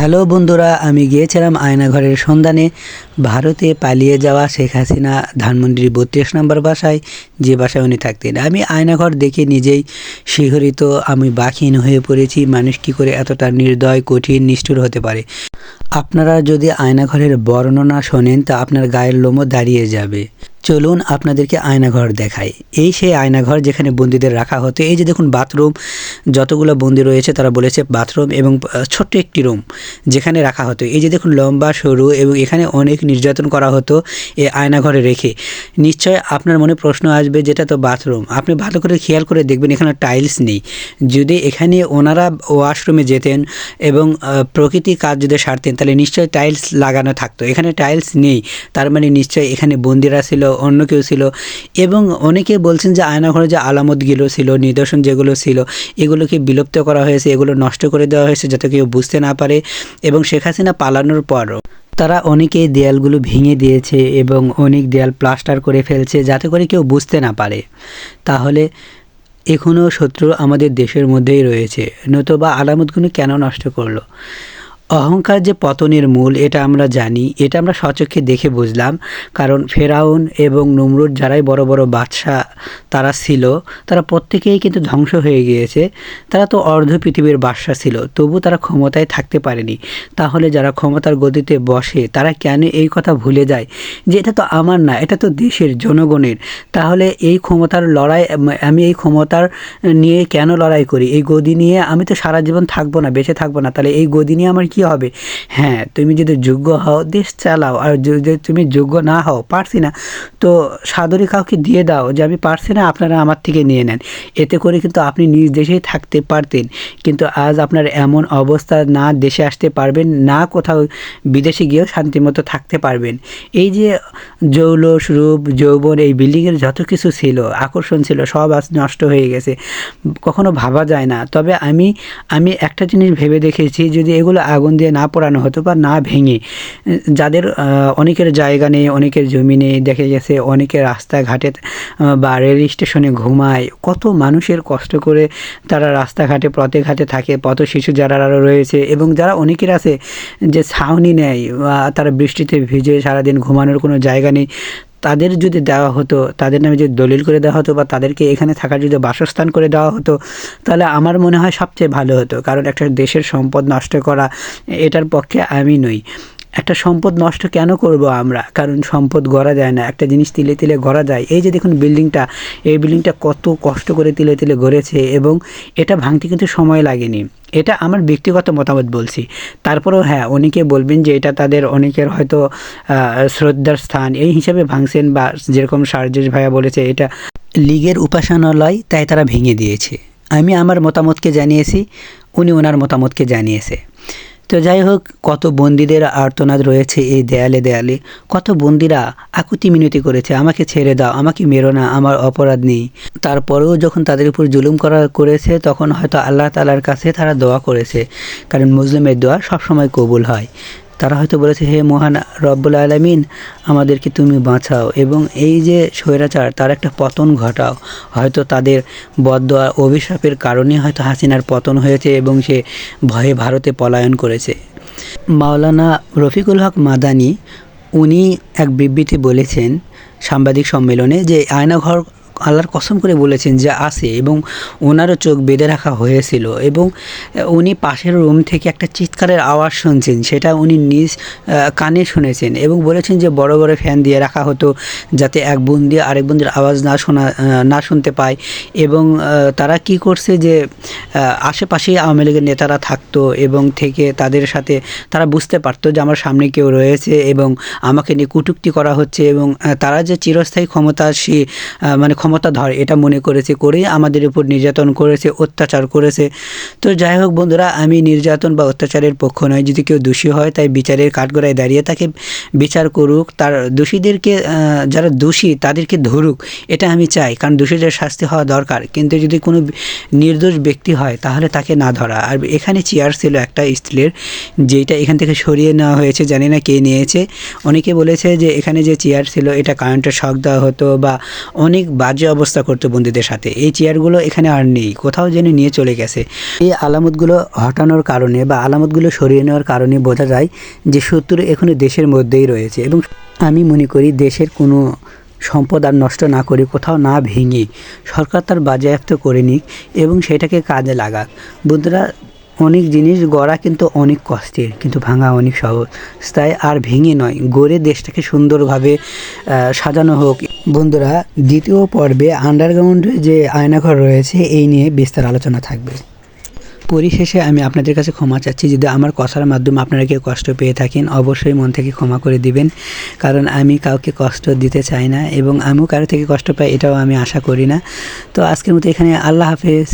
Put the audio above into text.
Hello বন্ধুরা, আমি গিয়েছিলাম আয়নাঘরের সন্ধানে। ভারতে পালিয়ে যাওয়া শেখ হাসিনা ধানমন্ডির বত্রিশ নম্বর বাসায়, যে বাসায় উনি থাকতেন। আমি আয়নাঘর দেখে নিজেই শিহরিত, আমি বাকহীন হয়ে পড়েছি। মানুষ কী করে এতটা নির্দয়, কঠিন, নিষ্ঠুর হতে পারে? আপনারা যদি আয়নাঘরের বর্ণনা শোনেন, তা আপনার গায়ের লোমও দাঁড়িয়ে যাবে। চলুন আপনাদেরকে আয়নাঘর দেখাই। এই সেই আয়নাঘর যেখানে বন্দীদের রাখা হতো। এই যে দেখুন, বাথরুম, যতগুলো বন্দি রয়েছে, তারা বলেছে বাথরুম এবং ছোট্ট একটি রুম যেখানে রাখা হতো। এই যে দেখুন, লম্বা, সরু এবং এখানে অনেক নির্যাতন করা হতো এই আয়নাঘরে রেখে। নিশ্চয় আপনার মনে প্রশ্ন আসবে, যেটা তো বাথরুম। আপনি ভালো করে খেয়াল করে দেখবেন, এখানে টাইলস নেই। যদি এখানে ওনারা ওয়াশরুমে যেতেন এবং প্রকৃতি কাজ যদি সারতেন তাহলে নিশ্চয়ই টাইলস লাগানো থাকতো। এখানে টাইলস নেই। তার মানে নিশ্চয়ই এখানে বন্দিরা ছিল, অন্য কেউ ছিল। এবং অনেকে বলছেন যে আয়নাঘরে যে আলামতগুলো ছিল, নিদর্শন যেগুলো ছিল, এগুলোকে বিলুপ্ত করা হয়েছে, এগুলো নষ্ট করে দেওয়া হয়েছে যাতে কেউ বুঝতে না পারে এবং শেখ হাসিনা পালানোর পরও তারা অনেকেই দেয়ালগুলো ভেঙে দিয়েছে এবং অনেক দেয়াল প্লাস্টার করে ফেলছে যাতে করে কেউ বুঝতে না পারে। তাহলে এখনও শত্রু আমাদের দেশের মধ্যেই রয়েছে। নতুবা আলামতগুলো কেন নষ্ট করল? অহংকার যে পতনের মূল, এটা আমরা জানি। এটা আমরা সচক্ষে দেখে বুঝলাম। কারণ ফেরাউন এবং নমরুদ যারাই বড় বড় বাদশাহ তারা ছিল, তারা প্রত্যেকেই কিন্তু ধ্বংস হয়ে গিয়েছে। তারা তো অর্ধ পৃথিবীর বাদশা ছিল, তবু তারা ক্ষমতায় থাকতে পারেনি। তাহলে যারা ক্ষমতার গতিতে বসে, তারা কেন এই কথা ভুলে যায়? যে এটা তো আমার না, এটা তো দেশের জনগণের। তাহলে এই ক্ষমতার লড়াই আমি এই ক্ষমতার নিয়ে কেন লড়াই করি? এই গদি নিয়ে আমি তো সারা জীবন থাকব না, বেঁচে থাকব না। তাহলে এই গদি নিয়ে আমার কি হবে? হ্যাঁ তুমি যদি যোগ্য হও, দেশ চালাও। আর যদি তুমি যোগ্য না হও, পারছি না, তো সাদরে কাউকে দিয়ে দাও যে আমি পারছি না, আপনারা আমার থেকে নিয়ে নেন। এতে করে কিন্তু আপনি নিজ দেশেই থাকতে পারতেন। কিন্তু আজ আপনার এমন অবস্থা না দেশে আসতে পারবেন, না কোথাও বিদেশে গিয়েও শান্তিমতো থাকতে পারবেন। এই যে জৌলস রূপ, যৌবন, এই বিল্ডিংয়ের যত কিছু ছিল, আকর্ষণ ছিল, সব আজ নষ্ট হয়ে গেছে। কখনো ভাবা যায় না। তবে আমি আমি একটা জিনিস ভেবে দেখেছি, যদি এগুলো আগুন দিয়ে না পোড়ানো হতো বা না ভেঙে, যাদের অনেকের জায়গা নেই, অনেকের জমি নেই, দেখে গেছে অনেকে রাস্তাঘাটে বা রেল স্টেশনে ঘুমায়। কত মানুষের কষ্ট করে তারা রাস্তাঘাটে, পথে ঘাটে থাকে, পথ শিশু যারা আরও রয়েছে এবং যারা অনেকের আছে যে ছাউনি নেয় বা তারা বৃষ্টিতে ভিজে সারাদিন ঘুমানোর কোনো জায়গা নেই তাদের যদি দেওয়া হতো, তাদের নামে যদি দলিল করে দেওয়া হতো বা তাদেরকে এখানে থাকার যদি বাসস্থান করে দেওয়া হতো, তাহলে আমার মনে হয় সবচেয়ে ভালো হতো। কারণ একটা দেশের সম্পদ নষ্ট করা, এটার পক্ষে আমি নই। একটা সম্পদ নষ্ট কেন করব আমরা? কারণ সম্পদ গড়া যায় না। একটা জিনিস তিলে তিলে গড়া যায়। এই যে দেখুন বিল্ডিংটা, এই বিল্ডিংটা কত কষ্ট করে তিলে তিলে গড়েছে এবং এটা ভাঙতে কিন্তু সময় লাগেনি। এটা আমার ব্যক্তিগত মতামত বলছি। তারপরেও হ্যাঁ অনেকে বলবেন যে এটা তাদের অনেকের হয়তো শ্রদ্ধার স্থান। এই হিসাবে ভাঙছেন বা যেরকম সার্জেশ ভাইয়া বলেছে, এটা লীগের উপাসনালয়, তাই তারা ভেঙে দিয়েছে। আমি আমার মতামতকে জানিয়েছি, উনি ওনার মতামতকে জানিয়েছে। তো যাই হোক, কত বন্দীদের আর্তনাদ রয়েছে এই দেয়ালে দেয়ালে। কত বন্দীরা আকুতি মিনতি করেছে, আমাকে ছেড়ে দাও, আমাকে মেরো না, আমার অপরাধ নেই। তারপরেও যখন তাদের উপর জুলুম করা করেছে, তখন হয়তো আল্লাহ তালার কাছে তারা দোয়া করেছে। কারণ মুসলিমের দোয়া সবসময় কবুল হয়। তারা হয়তো বলেছে, হে মহান রব্বুল আলমিন, আমাদেরকে তুমি বাঁচাও। এবং এই যে স্বৈরাচার, তার একটা পতন ঘটাও। হয়তো তাদের বদয়া অভিশাপের কারণে হয়তো হাসিনার পতন হয়েছে এবং সে ভয়ে ভারতে পলায়ন করেছে। মাওলানা রফিকুল হক মাদানি, উনি এক বিবৃতি বলেছেন সাংবাদিক সম্মেলনে যে আয়নাঘর আল্লাহর কসম করে বলেছেন যে আছে এবং ওনারও চোখ বেঁধে রাখা হয়েছিল এবং উনি পাশের রুম থেকে একটা চিৎকারের আওয়াজ শুনছেন সেটা উনি নিজ কানে শুনেছেন এবং বলেছেন যে বড় বড় ফ্যান দিয়ে রাখা হতো যাতে এক বন্দি আরেক বন্দির আওয়াজ না শোনা না শুনতে পায় এবং তারা কি করছে যে আশেপাশেই আওয়ামী লীগের নেতারা থাকতো এবং থেকে তাদের সাথে তারা বুঝতে পারতো যে আমার সামনে কেউ রয়েছে এবং আমাকে নিয়ে কটূক্তি করা হচ্ছে এবং তারা যে চিরস্থায়ী ক্ষমতা ক্ষমতাসী আহ, মানে ক্ষমতাধর এটা মনে করেছে করেই আমাদের উপর নির্যাতন করেছে, অত্যাচার করেছে। তো যাই হোক বন্ধুরা, আমি নির্যাতন বা অত্যাচারের পক্ষ নয়, যদি কেউ দোষী হয় তাই বিচারের কাঠগড়ায় দাঁড়িয়ে তাকে বিচার করুক। তার দোষীদেরকে যারা দোষী তাদেরকে ধরুক, এটা আমি চাই, কারণ দোষীদের শাস্তি হওয়া দরকার। কিন্তু যদি কোনো নির্দোষ ব্যক্তি হয় তাহলে তাকে না ধরা। আর এখানে চেয়ার ছিল একটা স্টিলের যেটা এখান থেকে সরিয়ে নেওয়া হয়েছে, জানি না কে নিয়েছে। অনেকে বলেছে যে এখানে যে চেয়ার ছিল, এটা কারেন্টের শখ দেওয়া হতো বা অনেক বাজে বাজে অবস্থা করতো বন্ধুদের সাথে। এই চেয়ারগুলো এখানে আর নেই, কোথাও যেন নিয়ে চলে গেছে। এই আলামতগুলো হটানোর কারণে বা আলামতগুলো সরিয়ে নেওয়ার কারণে বোঝা যায় যে শত্রু এখনও দেশের মধ্যেই রয়েছে এবং আমি মনে করি দেশের কোনো সম্পদ আর নষ্ট না করে কোথাও না ভেঙে সরকার তার বাজেয়াপ্ত করে নিক এবং সেটাকে কাজে লাগাক। বন্ধুরা অনেক জিনিস গড়া কিন্তু অনেক কষ্টের, কিন্তু ভাঙা অনেক সহজ। তাই আর ভেঙে নয়, গড়ে দেশটাকে সুন্দরভাবে সাজানো হোক। বন্ধুরা, দ্বিতীয় পর্বে আন্ডারগ্রাউন্ডে যে আয়নাঘর রয়েছে, এই নিয়ে বিস্তার আলোচনা থাকবে। পরিশেষে আমি আপনাদের কাছে ক্ষমা চাচ্ছি, যদি আমার কথার মাধ্যমে আপনারা কেউ কষ্ট পেয়ে থাকেন, অবশ্যই মন থেকে ক্ষমা করে দিবেন, কারণ আমি কাউকে কষ্ট দিতে চাই না, এবং আমিও কারও থেকে কষ্ট পাই, এটাও আমি আশা করি না। তো আজকের মতো এখানে আল্লাহ হাফেজ।